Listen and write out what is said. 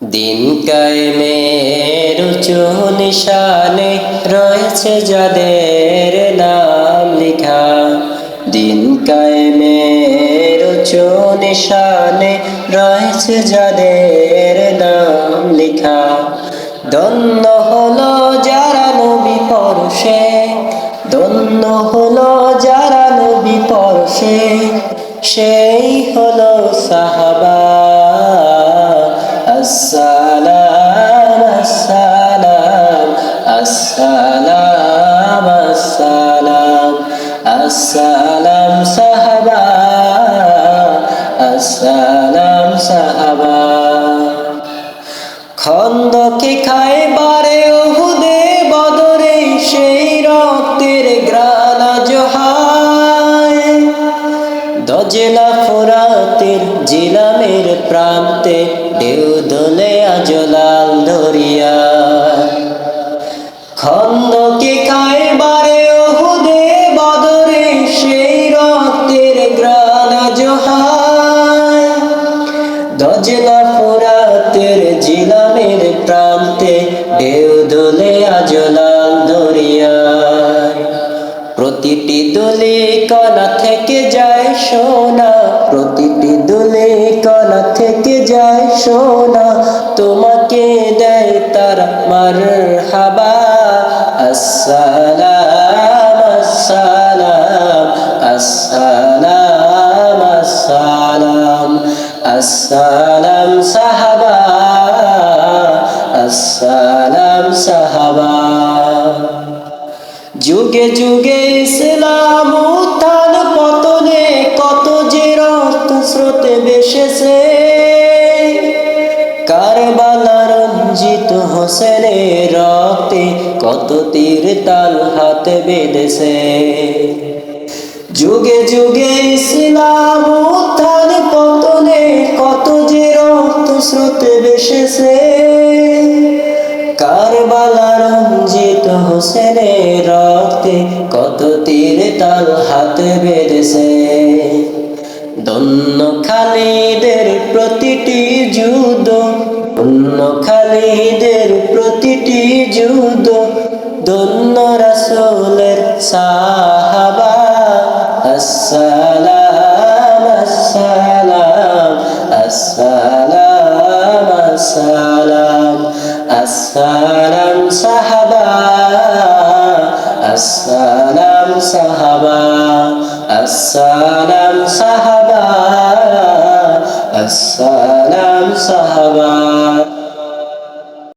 দিন কায়েমের উঁচু নিশানে রয়েছে যাদের নাম লিখা। দিন কায়েমের উঁচু নিশানে রয়েছে যাদের নাম লিখা। দন্য হলো যারা নবী পরশে দন্য হলো যারা নবী পরশে, সেই হলো আসসালাম আসসালাম আসসালাম সাহাবা আসসালাম সাহাবা খন্দকে খায় বারে ওহুদে বদরে সেই রক্তের গ্রানা জোহায়। দজলা ফোরাতের জিলামের প্রান্তে ঢেউ দোলে আজলাল দরিয়া। দজলা ফোরাতের জিলামের প্রান্তে ঢেউ দোলে আজলাল দরিয়ায়। প্রতিটি দোলে কণা থেকে যায় সোনা, প্রতিটি দোলে কণা থেকে যায় সোনা, তোমাকে দেয় তারা মার হাবা আসসালাম আসসালাম সাহাবা আসসালাম সাহাবা। যুগে যুগে ইসলাম উত্থান পতনে কত যে রক্ত স্রোতে বেসেছে কারবালা রঞ্জিত হোসেনের রক্তে কত তীর তাল হাতে বেঁধেছে। যুগে যুগে ইসলাম স্রোতে বেসেছে। কারবালা রঞ্জিত হোসেনের রক্তে কত তীর তাল হাতে বেঁধেছে। দন্য খালিদের প্রতিটি যুদ্ধ দন্য খালিদের প্রতিটি যুদ্ধ দন্য রাসূলের সাহাবা, আসসালাম আসসালাম আসসালাম। আসসালাম আসসালাম সাহাবা আসসালাম সাহাবা আসসালাম সাহাবা আসসালাম সাহাবা